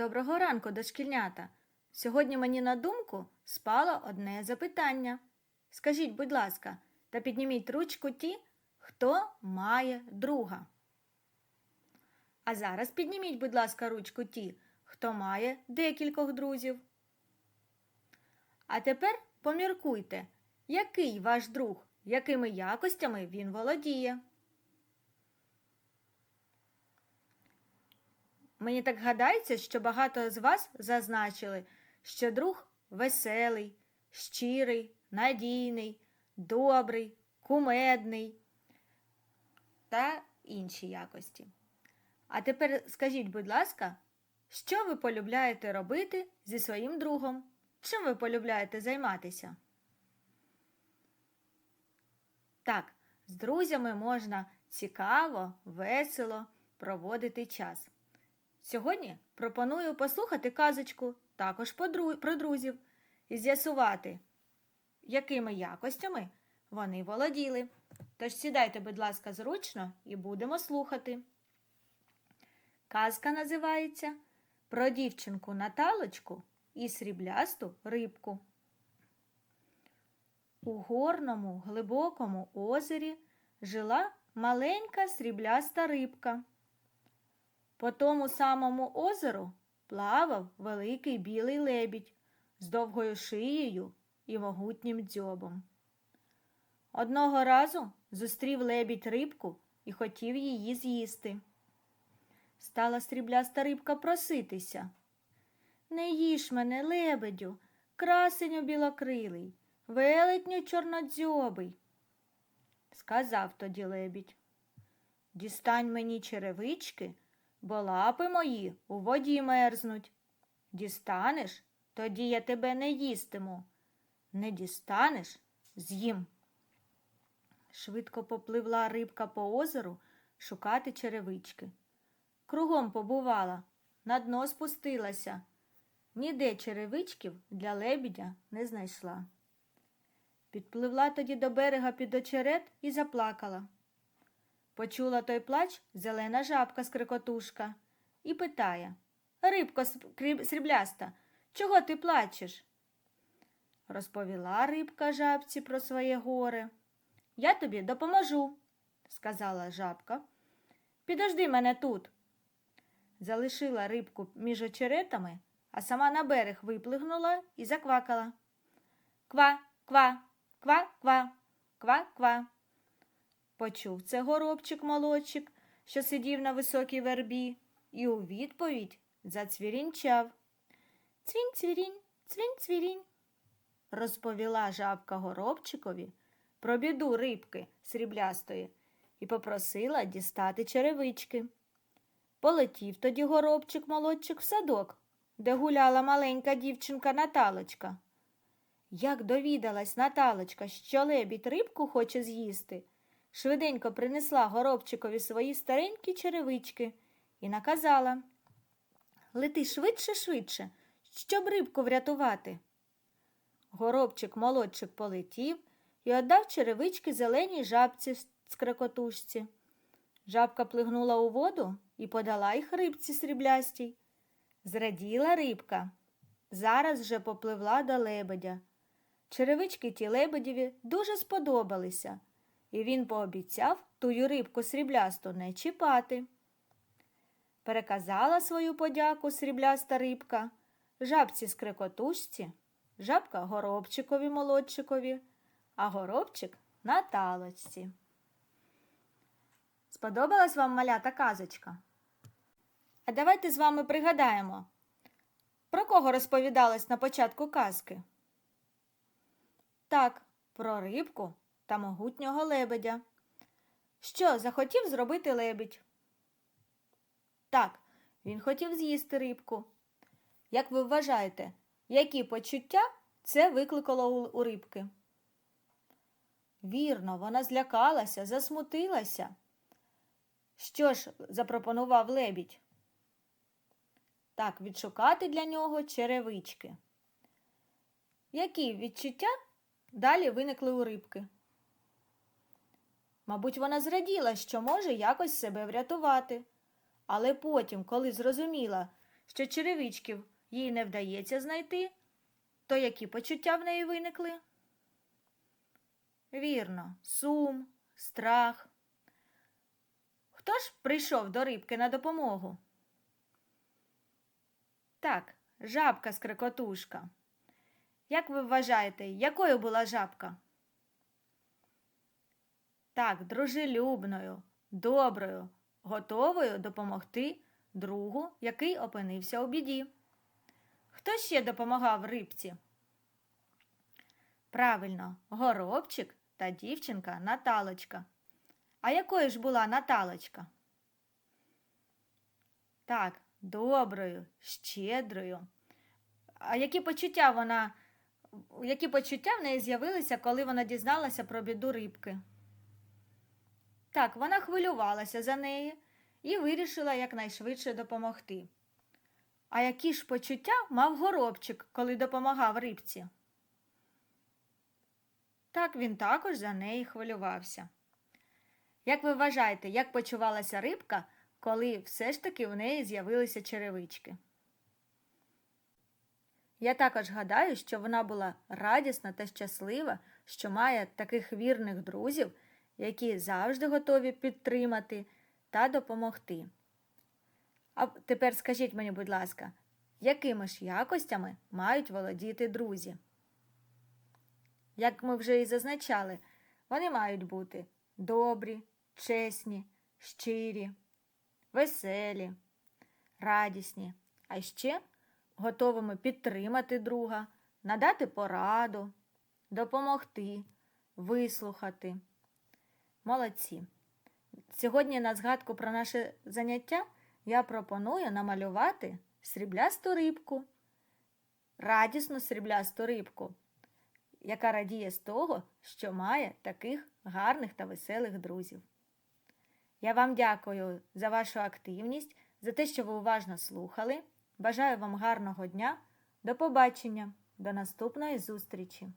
Доброго ранку, дошкільнята. Сьогодні мені на думку спало одне запитання. Скажіть, будь ласка, та підніміть ручку ті, хто має друга. А зараз підніміть, будь ласка, ручку ті, хто має декількох друзів. А тепер поміркуйте, який ваш друг, якими якостями він володіє. Мені так гадається, що багато з вас зазначили, що друг веселий, щирий, надійний, добрий, кумедний та інші якості. А тепер скажіть, будь ласка, що ви полюбляєте робити зі своїм другом? Чим ви полюбляєте займатися? Так, з друзями можна цікаво, весело проводити час. Сьогодні пропоную послухати казочку також про друзів і з'ясувати, якими якостями вони володіли. Тож сідайте, будь ласка, зручно і будемо слухати. Казка називається Про дівчинку Наталочку і сріблясту рибку. У горному глибокому озері жила маленька срібляста рибка. По тому самому озеру плавав великий білий лебідь з довгою шиєю і могутнім дзьобом. Одного разу зустрів лебідь рибку і хотів її з'їсти. Стала срібляста рибка проситися. Не їж мене, лебедю, красеню білокрилий, велетню чорнодзьобий. Сказав тоді лебідь. Дістань мені черевички, бо лапи мої у воді мерзнуть. Дістанеш, тоді я тебе не їстиму. Не дістанеш з'їм. Швидко попливла рибка по озеру шукати черевички. Кругом побувала, на дно спустилася. Ніде черевичків для лебідя не знайшла. Підпливла тоді до берега під очерет і заплакала. Почула той плач зелена жабка скрикотушка і питає Рибко срібляста, чого ти плачеш? Розповіла рибка жабці про своє горе. Я тобі допоможу, сказала жабка. Підожди мене тут. Залишила рибку між очеретами, а сама на берег виплигнула і заквакала. Ква, ква, ква, ква, ква, ква. Почув це горобчик молодчик, що сидів на високій вербі, і у відповідь зацвірінчав. Цвінь цвірінь, цвінь цвірінь. Розповіла жабка горобчикові про біду рибки сріблястої і попросила дістати черевички. Полетів тоді горобчик молодчик в садок, де гуляла маленька дівчинка Наталочка. Як довідалась Наталочка, що лебідь рибку хоче з'їсти, швиденько принесла горобчикові свої старенькі черевички і наказала Лети швидше, швидше, щоб рибку врятувати. Горобчик молодчик полетів і отдав черевички зеленій жабці з скрекотушці. Жабка плигнула у воду і подала їх рибці сріблястій. Зраділа рибка. Зараз же попливла до лебедя. Черевички ті лебедєві дуже сподобалися, і він пообіцяв тую рибку сріблясту не чіпати. Переказала свою подяку срібляста рибка жабці скрекотушці, жабка горобчикові молодчикові, а горобчик Наталочці. Сподобалась вам малята казочка? А давайте з вами пригадаємо, про кого розповідалось на початку казки? Так, про рибку та могутнього лебедя. Що захотів зробити лебідь? Так, він хотів з'їсти рибку. Як ви вважаєте, які почуття це викликало у, рибки? Вірно, вона злякалася, засмутилася. Що ж запропонував лебідь? Так, відшукати для нього черевички. Які відчуття далі виникли у рибки? Мабуть, вона зраділа, що може якось себе врятувати. Але потім, коли зрозуміла, що черевичків їй не вдається знайти, то які почуття в неї виникли? Вірно, сум, страх. Хто ж прийшов до рибки на допомогу? Так, жабка скрикотушка. Як ви вважаєте, якою була жабка? Так, дружелюбною, доброю, готовою допомогти другу, який опинився у біді. Хто ще допомагав рибці? Правильно, горобчик та дівчинка Наталочка. А якою ж була Наталочка? Так, доброю, щедрою. А які почуття вона, які почуття в неї з'явилися, коли вона дізналася про біду рибки? Так, вона хвилювалася за неї і вирішила якнайшвидше допомогти. А які ж почуття мав горобчик, коли допомагав рибці? Так він також за неї хвилювався. Як ви вважаєте, як почувалася рибка, коли все ж таки в неї з'явилися черевички? Я також гадаю, що вона була радісна та щаслива, що має таких вірних друзів, які завжди готові підтримати та допомогти. А тепер скажіть мені, будь ласка, якими ж якостями мають володіти друзі? Як ми вже і зазначали, вони мають бути добрі, чесні, щирі, веселі, радісні, а ще готовими підтримати друга, надати пораду, допомогти, вислухати. Молодці. Сьогодні на згадку про наше заняття я пропоную намалювати сріблясту рибку, радісну сріблясту рибку, яка радіє з того, що має таких гарних та веселих друзів. Я вам дякую за вашу активність, за те, що ви уважно слухали. Бажаю вам гарного дня. До побачення, до наступної зустрічі!